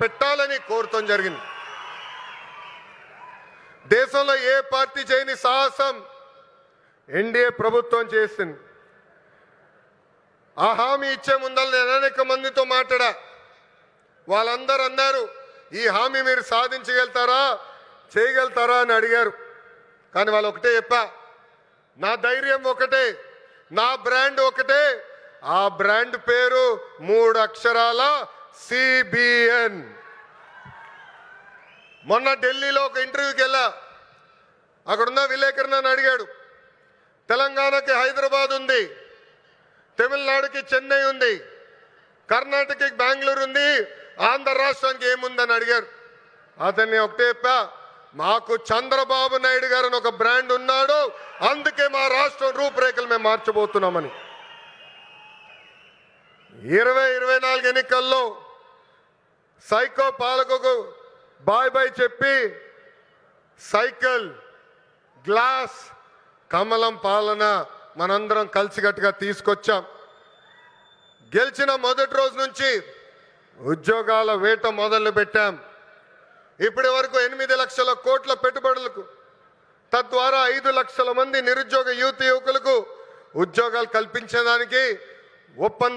పెట్టాలని కోరుతాం జరిగింది. దేశంలో ఏ పార్టీ చేయని సాహసం ఎన్డీఏ ప్రభుత్వం చేసింది. ఆ హామీ ఇచ్చే ముందర నేను అనేక మందితో మాట్లాడా. వాళ్ళందరూ అన్నారు ఈ హామీ మీరు సాధించగలుగుతారా చేయగలుగుతారా? అని అడిగారు. కానీ వాళ్ళు ఒకటే చెప్పా నా ధైర్యం ఒకటే నా బ్రాండ్ ఒకటే ఆ బ్రాండ్ పేరు మూడు అక్షరాల సిబిఎన్ మొన్న ఢిల్లీలో ఒక ఇంటర్వ్యూకి వెళ్ళా. అక్కడున్న విలేకరు నన్ను అడిగాడు తెలంగాణకి హైదరాబాద్ ఉంది తమిళనాడుకి చెన్నై ఉంది కర్ణాటకకి బెంగళూరు ఉంది ఆంధ్ర రాష్ట్రానికి ఏముందని అడిగారు. అతన్ని ఒకటే చెప్పా మాకు చంద్రబాబు నాయుడు గారు అని ఒక బ్రాండ్ ఉన్నాడు అందుకే మా రాష్ట్రం రూపురేఖలు మేము మార్చబోతున్నామని. ఇరవై ఇరవై నాలుగు ఎన్నికల్లో సైకో పాలకుకు బాయ్ బాయ్ చెప్పి సైకిల్ గ్లాస్ కమలం పాలన మనందరం కలిసికట్టుగా తీసుకొచ్చాం. గెలిచిన మొదటి రోజు నుంచి ఉద్యోగాల వేట మొదలు పెట్టాం. ఇప్పటి వరకు ఎనిమిది లక్షల కోట్ల పెట్టుబడులకు తద్వారా ఐదు లక్షల మంది నిరుద్యోగ యువత యువకులకు ఉద్యోగాలు కల్పించడానికి ఒప్పందం